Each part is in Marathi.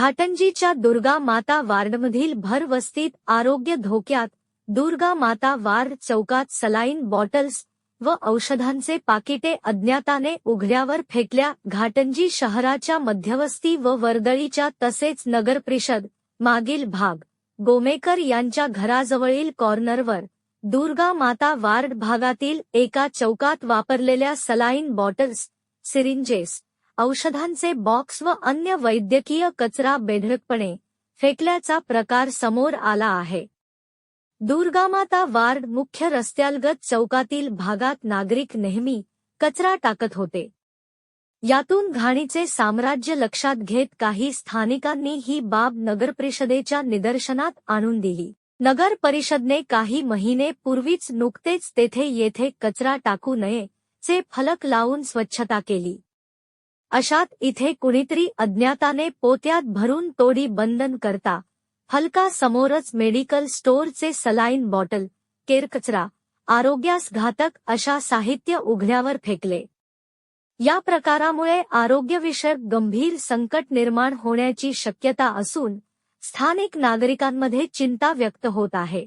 घाटंजीच्या दुर्गा माता वार्डमधील भरवस्तीत आरोग्य धोक्यात दुर्गा माता वार्ड चौकात सलाईन बॉटल्स व औषधांचे पाकिटे अज्ञाताने उघड्यावर फेकल्या. घाटंजी शहराच्या मध्यवस्ती व वर्दळीच्या तसेच नगरपरिषद मागील भाग. गोमेकर यांच्या घराजवळील कॉर्नरवर दुर्गा माता वार्ड भागातील एका चौकात वापरलेल्या सलाईन बॉटल्स सिरिंजेस औषधांचे बॉक्स व अन्य वैद्यकीय कचरा बेधडकपणे फेकल्याचा प्रकार समोर आला आहे. दुर्गामाता वार्ड मुख्य रस्त्यालगत चौकातील भागात नागरिक नेहमी कचरा टाकत होते. यातून घाणीचे साम्राज्य लक्षात घेत काही स्थानिकांनी ही बाब नगरपरिषदेच्या निदर्शनात आणून दिली. नगर परिषदने काही महिने पूर्वीच नुकतेच तेथे येथे कचरा टाकू नये चे फलक लावून स्वच्छता केली. अशात इथे कुणीतरी अज्ञाताने पोत्यात भरून तोडी बंधन करता. हलका समोरच मेडिकल स्टोअरचे सलाईन बॉटल केरकचरा आरोग्यास घातक अशा साहित्य उघड्यावर फेकले. या प्रकारामुळे आरोग्यविषयक गंभीर संकट निर्माण होण्याची शक्यता असून स्थानिक नागरिकांमध्ये चिंता व्यक्त होत आहे.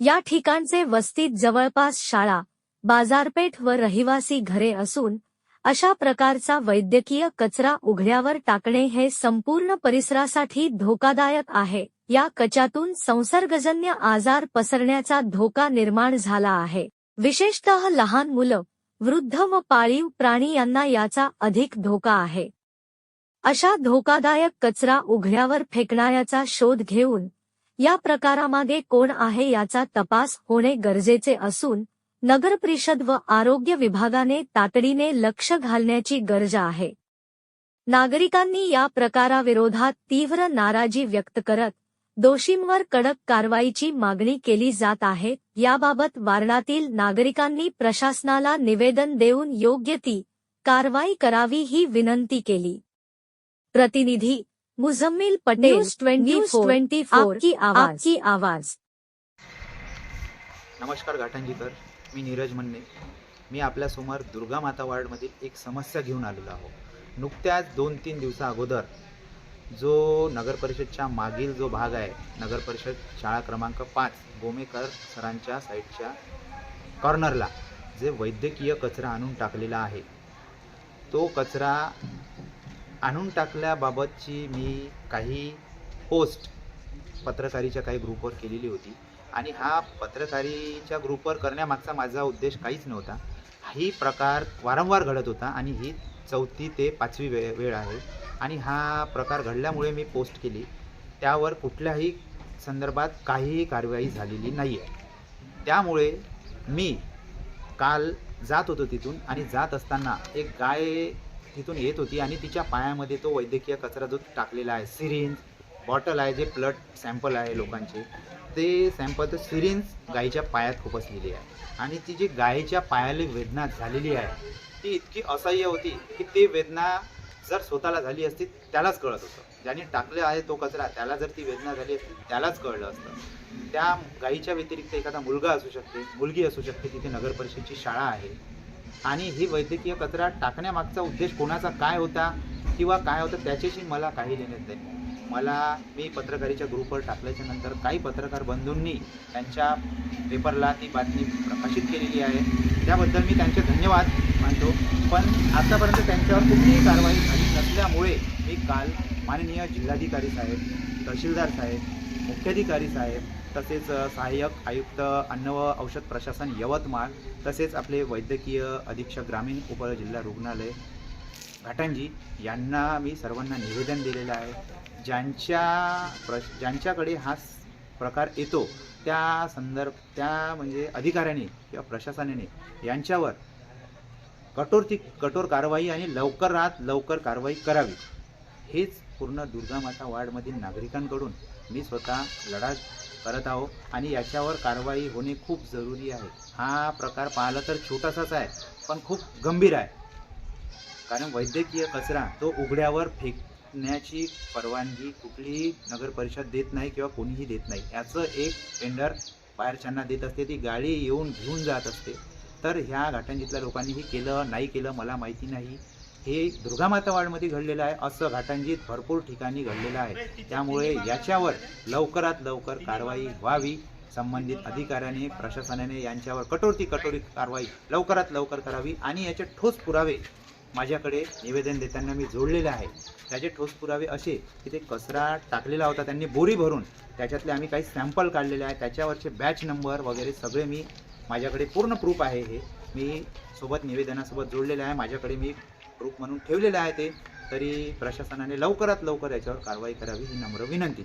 या ठिकाणचे वस्तीत जवळपास शाळा बाजारपेठ व रहिवासी घरे असून अशा प्रकारचा वैद्यकीय कचरा उघड्यावर टाकणे हे संपूर्ण परिसरासाठी धोकादायक आहे. या कचातून संसर्गजन्य आजार पसरण्याचा धोका निर्माण झाला आहे. विशेषतः लहान मुलं वृद्ध व पाळीव प्राणी यांना याचा अधिक धोका आहे. अशा धोकादायक कचरा उघड्यावर फेकणाऱ्याचा शोध घेऊन या प्रकारामागे कोण आहे याचा तपास होणे गरजेचे असून नगरपरिषद व आरोग्य विभागाने तातडीने लक्ष घालण्याची गरज आहे. नागरिकांनी या प्रकाराविरोधात तीव्र नाराजी व्यक्त करत दोषींवर कडक कारवाईची मागणी केली जात आहे याबाबत वारणातील नागरिकांनी प्रशासनाला निवेदन देऊन योग्य ती कारवाई करावी ही विनंती केली. प्रतिनिधी Muzammil Patel twenty 24, twenty four आपकी आवाज. नमस्कार गाठंजीकर मी नीरज म्हणणे. मी आपल्यासमोर दुर्गा माता वार्डमधील एक समस्या घेऊन आलेलो आहो. नुकत्याच दोन तीन दिवसा अगोदर जो नगर परिषदच्या मागील जो भाग आहे नगर परिषद शाळा क्रमांक पाच गोमेकर सरांच्या साईडच्या कॉर्नरला जे वैद्यकीय कचरा आणून टाकलेला आहे तो कचरा आणून टाकल्याबाबतची मी काही पोस्ट पत्रकारीच्या काही ग्रुपवर केलेली होती. आणि हा पत्रकारीच्या ग्रुपवर करण्यामागचा माझा उद्देश काहीच नव्हता. ही प्रकार वारंवार घडत होता आणि ही चौथी ते पाचवी वे वेळ आहे. आणि हा प्रकार घडल्यामुळे मी पोस्ट केली. त्यावर कुठल्याही संदर्भात काहीही कारवाई झालेली नाही आहे त्यामुळे मी काल जात होतो तिथून आणि जात असताना एक गाय तिथून येत होती आणि तिच्या पायामध्ये तो वैद्यकीय कचरा जो टाकलेला आहे सिरिंज बॉटल आहे जे ब्लड सॅम्पल आहे लोकांचे ते सॅम्पल तर सिरिंज गायीच्या पायात खुपसलेली आहे. आणि ती जी गायीच्या पायाला वेदना झालेली आहे ती इतकी असह्य होती की ती वेदना जर स्वतःला झाली असती त्यालाच कळत होतं. ज्याने टाकले आहे तो कचरा त्याला जर ती वेदना झाली असती त्यालाच कळलं असतं. त्या गायीच्या व्यतिरिक्त एखादा मुलगा असू शकते मुलगी असू शकते तिथे नगर परिषदची शाळा आहे. आणि ही वैद्यकीय कचरा टाकण्यामागचा उद्देश कोणाचा काय होता किंवा काय होतं त्याच्याशी मला काही देण्यात नाही. मला मी पत्रकारीच्या ग्रुपवर टाकल्याच्या नंतर काही पत्रकार बंधूंनी त्यांच्या पेपरला ती बातमी प्रकाशित केलेली आहे. त्याबद्दल मी त्यांचे धन्यवाद मानतो. पण आतापर्यंत त्यांच्यावर कुठलीही कारवाई झाली नसल्यामुळे मी काल माननीय जिल्हाधिकारी साहेब तहसीलदार साहेब मुख्याधिकारी साहेब तसेच सहाय्यक आयुक्त अन्न व औषध प्रशासन यवतमाळ तसेच आपले वैद्यकीय अधीक्षक ग्रामीण उपजिल्हा रुग्णालय घाटांजी यांना मी सर्वांना निवेदन दिलेलं आहे. ज्यांच्या प्र ज्यांच्याकडे हा प्रकार येतो त्या संदर्भ त्या म्हणजे अधिकाऱ्याने किंवा प्रशासनाने यांच्यावर कठोर ती कठोर कारवाई आणि लवकरात लवकर कारवाई करावी. हेच पूर्ण दुर्गामाता वार्डमधील नागरिकांकडून मी स्वतः लढा करत आहो आणि याच्यावर कारवाई होणे खूप जरुरी आहे. हा प्रकार पाहिला तर छोटासाच आहे पण खूप गंभीर आहे. कारण वैद्यकीय कचरा तो उघड्यावर फेकण्याची परवानगी कुठलीही नगर परिषद देत नाही किंवा कोणीही देत नाही. याचं एक टेंडर बाहेरच्यांना देत असते ती गाडी येऊन घेऊन जात असते. तर ह्या घाटंजीतल्या लोकांनी हे केलं नाही केलं मला माहिती नाही. हे दुर्गामातावाडमध्ये घडलेलं आहे असं घाटांजीत भरपूर ठिकाणी घडलेलं आहे. त्यामुळे याच्यावर लवकरात लवकर कारवाई व्हावी. संबंधित अधिकाऱ्याने प्रशासनाने यांच्यावर कठोरती कठोर कारवाई लवकरात लवकर करावी आणि याचे ठोस पुरावे माझ्याकडे निवेदन देताना मी जोडलेलं आहे. त्याचे ठोस पुरावे असे की ते कचरा टाकलेला होता त्यांनी बोरी भरून त्याच्यातले आम्ही काही सॅम्पल काढलेले आहे. त्याच्यावरचे बॅच नंबर वगैरे सगळे मी माझ्याकडे पूर्ण प्रूफ आहे हे मी सोबत निवेदनासोबत जोडलेलं आहे. माझ्याकडे मी प्रूफ म्हणून ठेवलेलं आहे ते. तरी प्रशासनाने लवकरात लवकर याच्यावर कारवाई करावी ही नम्र विनंती.